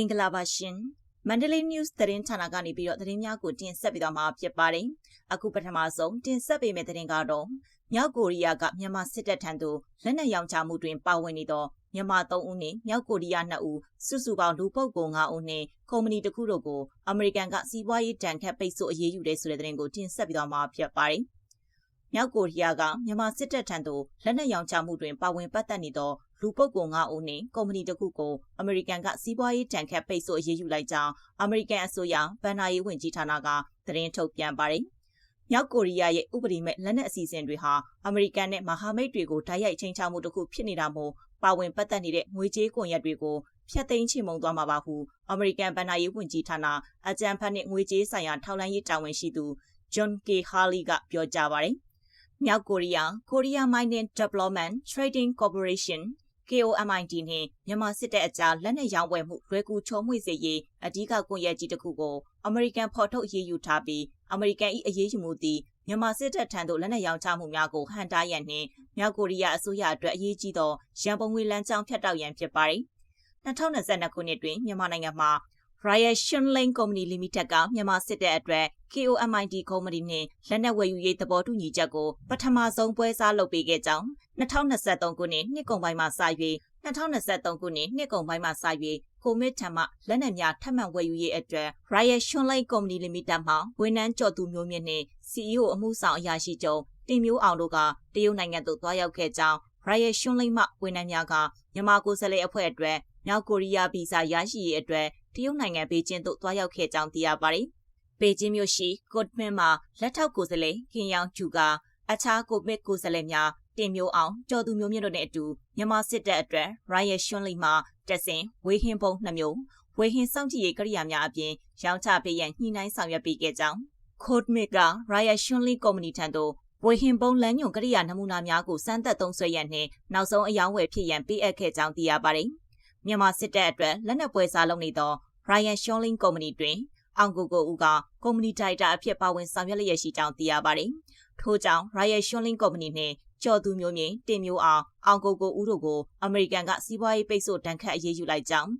င်္ဂလာပါရှင်မန္တလေး news သတင်းဌာနကနေပြီးတော့သတင်းများကိုတင်ဆက်ပေးသွားမှာဖြစ်ပါတယ်အခုပထမဆုံးတင်ဆက်ပေးမယ့်သတင်းကတော့မြောက်ကိုရီးယားကမြန်မာစစ်တပ်ထံသို့လက်နက်ရောင်းချမှုတွင်ပါဝင်နေသောမြန်မာ3ဦးနဲ့မြောက်ကိုရီးယား2ဦးစုစုပေါင်းလူပုဂ္ဂိုလ်5ဦးနဲ့ကုမ္ပဏီတစ်ခုတို့ကိုအမေရိကန်ကစီးပွားရေးတန်ခတ်ပိတ်ဆို့အရေးယူတဲ့ဆိုတဲ့သတင်းကိုတင်ဆက်ပေးသွားမှာဖြစ်ပါတယ်မြောက်ကိုရီးယားကမြန်မာစစ်တပ်ထံသို့လက်နက်ရောင်းချမှုတွင်ပါဝင်ပတ်သက်နေသော လူပုဂ္ဂိုလ်9ဦးနှင့်ကုမ္ပဏီတစ်ခုကိုအမေရိကန်ကစီးပွားရေးတန်ခတ်ပိတ်ဆို့အရေးယူလိုက်ကြောင်းအမေရိကန်အစိုးရဗန်နာရေးဝန်ကြီးဌာနကသတင်းထုတ်ပြန်ပါတယ်။မြောက်ကိုရီးယားရဲ့ဥပဒေမဲ့လက်နက်အစီအစဉ်တွေဟာအမေရိကန်နဲ့မဟာမိတ်တွေကိုတိုက်ရိုက်ချိန်ချမှုတစ်ခုဖြစ်နေတာမို့ပါဝင်ပတ်သက်နေတဲ့ငွေကြေးကွန်ရက်တွေကိုဖျက်သိမ်းချေမှုန်းသွားမှာပါဟုအမေရိကန်ဗန်နာရေးဝန်ကြီးဌာနအကြံဖတ်နှင့်ငွေကြေးဆိုင်ရာထောက်လှမ်းရေးတာဝန်ရှိသူ John K. Harley ကပြောကြားပါတယ်။မြောက်ကိုရီးယား Korea Mining Development Trading Corporation KOMID နှင့်မြန်မာစစ်တပ်အကြားလက်နက်ရောင်းဝယ်မှုလွယ်ကူချောမွေ့စေရေးအ धिक ကွန်ရက်ကြီးတစ်ခုကိုအမေရိကန်ဖော်ထုတ်ရေးယူထားပြီးအမေရိကန်၏အရေးယူမှုသည်မြန်မာစစ်တပ်ထံသို့လက်နက်ရောင်းချမှုများကိုဟန်တားရန်နှင့်မြောက်ကိုရီးယားအစိုးရအတွက်အရေးကြီးသောရန်ပုံငွေလမ်းကြောင်းဖြတ်တောက်ရန်ဖြစ်ပါသည်2022ခုနှစ်တွင်မြန်မာနိုင်ငံမှာ Royal Shunling Company Limited ကမြန်မာစစ်တပ်အတွက် KOMID ကုမ္ပဏီနှင့်လက်နက်ဝယ်ယူရေးသဘောတူညီချက်ကိုပထမဆုံးပွဲစားလုပ်ပေးခဲ့ကြောင်း2023ခုနှစ်နှစ်ကုန်ပိုင်းမှာစ၍2023ခုနှစ်နှစ်ကုန်ပိုင်းမှာစ၍ကိုမစ်ထံမှလက်နက်များထပ်မံဝယ်ယူရေးအတွက် Royal Shunling Company Limited မှဝန်ထမ်းကျော်သူမျိုးမြင့်နှင့် CEO အမှုဆောင်အရာရှိချုပ်တင်မျိုးအောင်တို့ကတရုတ်နိုင်ငံသို့သွားရောက်ခဲ့ကြောင်း Royal Shunling မှဝန်ထမ်းများကမြန်မာကိုယ်စားလှယ်အဖွဲ့အတွက်မြောက်ကိုရီးယားဗီဇာရရှိရေးအတွက် တရုတ်နိုင်ငံဘေကျင်းသို့သွားရောက်ခဲ့ကြောင်းသိရပါတယ်။ဘေကျင်းမြို့ရှိကော့ဒ်မန်မှာလက်ထောက်ကိုယ်စားလှယ်ခင်ယောင်ကျူကအခြားကိုမစ်ကိုယ်စားလှယ်များတင်မျိုးအောင်ကျော်သူမျိုးမြင့်တို့နဲ့အတူမြန်မာစစ်တပ်အတွက် Riot Shunli မှာတက်စင်ဝေဟင်းပုံနှမျိုးဝေဟင်းစောင့်ကြည့်ရေးကိရိယာများအပြင်ရောင်းချပေးရန်ညှိနှိုင်းဆောင်ရွက်ပေးခဲ့ကြောင်း Codemit က Riot Shunli Company ထံသို့ဝေဟင်ပုံလမ်းညွန်ကိရိယာနမူနာများကိုစမ်းသပ်သုံးစွဲရန်နှင့်နောက်ဆုံးအယောင်းဝယ်ဖြစ်ရန်ပေးအပ်ခဲ့ကြောင်းသိရပါတယ်။ မြန်မာစစ်တပ်အတွက်လက်နက်ပွဲစားလုပ်နေသော Ryan Shawling Company တွင် အောင်ကိုကိုဦးကကုမ္ပဏီဒါရိုက်တာအဖြစ်ပါဝင်ဆောင်ရွက်လျက်ရှိကြောင်းသိရပါတယ်။ထို့ကြောင့် Ryan Shawling Company နှင့်ကျော်သူမျိုးမြင့်တင်မျိုးအောင်အောင်ကိုကိုဦးတို့ကိုအမေရိကန်ကစီးပွားရေးပိတ်ဆို့တန်ခတ်အရေးယူလိုက်ကြောင်း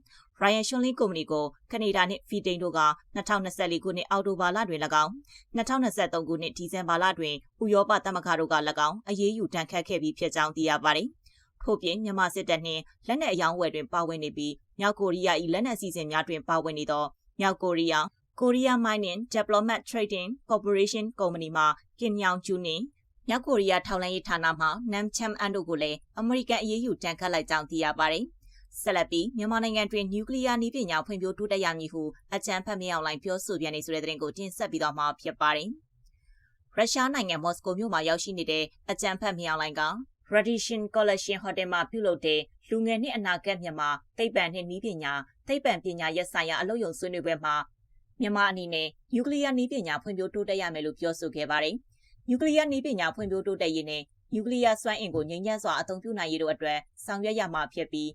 Ryan Shunlin ကုမ္ပဏီကိုကနေဒါနှင့်ဖီတိန်တို့က2024ခုနှစ်အောက်တိုဘာလတွင်၎င်း2023ခုနှစ်ဒီဇင်ဘာလတွင်ဥရောပသမဂ္ဂတို့က၎င်းအရေးယူတန်ခတ်ခဲ့ပြီးဖြစ်ကြောင်းသိရပါတယ်။ ထို့ပြင်မြန်မာစစ်တပ်နှင့်လက်နက်အယောင်းဝယ်တွင်ပါဝင်နေပြီးမြောက်ကိုရီးယား၏လက်နက်အစီအစဉ်များတွင်ပါဝင်နေသောမြောက်ကိုရီးယား Korea Mining Development Trading Corporation ကုမ္ပဏီမှကင်ယောင်ကျူနှင့်မြောက်ကိုရီးယားထောက်လှမ်းရေးဌာနမှနမ်ချမ်အန်တို့ကိုလည်းအမေရိကန်အရေးယူတန်ခတ်လိုက်ကြောင်းသိရပါတယ်။ဆက်လက်ပြီးမြန်မာနိုင်ငံတွင်နျူကလ িয়ার နည်းပညာဖွံ့ဖြိုးတိုးတက်ရမည်ဟုအကြံဖတ်မြောက်လိုင်းပြောဆိုပြန်နေဆိုတဲ့သတင်းကိုတင်ဆက်ပြီးတော့မှာဖြစ်ပါတယ်။ရုရှားနိုင်ငံမော်စကိုမြို့မှာရောက်ရှိနေတဲ့အကြံဖတ်မြောက်လိုင်းက Radisson Collection Hotel မှာပြုလုပ်တဲ့လူငယ်နှင့်အနာဂတ်မြန်မာသိပ္ပံနှင့်နည်းပညာသိပ္ပံပညာရပ်ဆိုင်ရာအလုပ်ရုံဆွေးနွေးပွဲမှာမြန်မာအနေနဲ့နျူကလ িয়ার နည်းပညာဖွံ့ဖြိုးတိုးတက်ရမယ်လို့ပြောဆိုခဲ့ပါတယ်။နျူကလ িয়ারနည်းပညာဖွံ့ဖြိုးတိုးတက်ရေးနဲ့နျူကလ িয়ার စွမ်းအင်ကိုငြိမ်းချမ်းစွာအသုံးပြုနိုင်ရေးတို့အတွက်ဆောင်ရွက်ရမှာဖြစ်ပြီး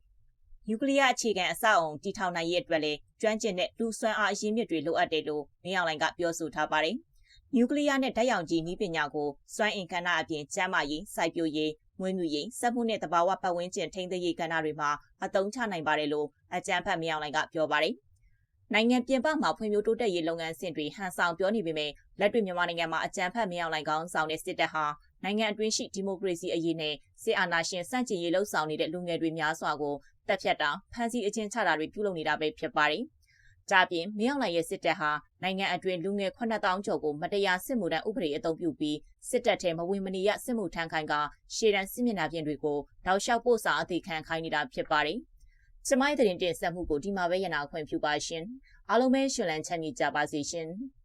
နျူကလ িয়ার အခြေခံအဆောက်အုံတည်ထောင်နိုင်ရေးအတွက်လည်းကျွမ်းကျင်တဲ့လူစွမ်းအားအရင်းမြစ်တွေလိုအပ်တယ်လို့မင်းအောင်လှိုင်ကပြောဆိုထားပါတယ်။နျူကလ িয়ার နဲ့ဓာတ်ရောင်ခြည်နည်းပညာကိုစွမ်းအင်ကဏ္ဍအပြင်ကျန်းမာရေး၊စိုက်ပျိုးရေး၊ မွေးမြူရေး၊စက်မှုနဲ့တဘာဝပတ်ဝန်းကျင်ထိန်းသိမ်းရေးကဏ္ဍတွေမှာအသုံးချနိုင်ပါတယ်လို့အကြံဖတ်မင်းအောင်လှိုင်ကပြောပါတယ်။နိုင်ငံပြင်ပမှာဖွံ့ဖြိုးတိုးတက်ရေးလုပ်ငန်းစဉ်တွေဟန်ဆောင်ပြောနေပေမဲ့လက်တွေ့မြန်မာနိုင်ငံမှာအကြမ်းဖက်မင်းအောင်လှိုင်ကောင်းဆောင်တဲ့စစ်တပ်ဟာနိုင်ငံအတွင်းရှိဒီမိုကရေစီအရေးနဲ့စစ်အာဏာရှင်စန့်ကျင်ရေးလှုံ့ဆော်နေတဲ့လူငယ်တွေများစွာကိုတပ်ဖြတ်တာဖမ်းဆီးအကျဉ်းချတာတွေပြုလုပ်နေတာပဲဖြစ်ပါတယ်။ ဒါပြင်မင်းအောင်လှိုင်ရဲ့စစ်တပ်ဟာနိုင်ငံအတွင်းလူငယ်9000ကျော်ကိုမတရားစစ်မှုထမ်းဥပဒေအသုံးပြုပြီးစစ်တပ်ထဲမဝင်မနေရစစ်မှုထမ်းခိုင်းကရှေ့တန်းစစ်မျက်နှာပြင်တွေကိုတောက်လျှောက်ပို့စာအသိခံခိုင်းနေတာဖြစ်ပါတယ်။ကျမရဲ့တင်တင်ဆက်မှုကိုဒီမှာပဲရနာခွင့်ပြုပါရှင်အားလုံးပဲရှင်လန်းချမ်းမြေ့ကြပါစေရှင်။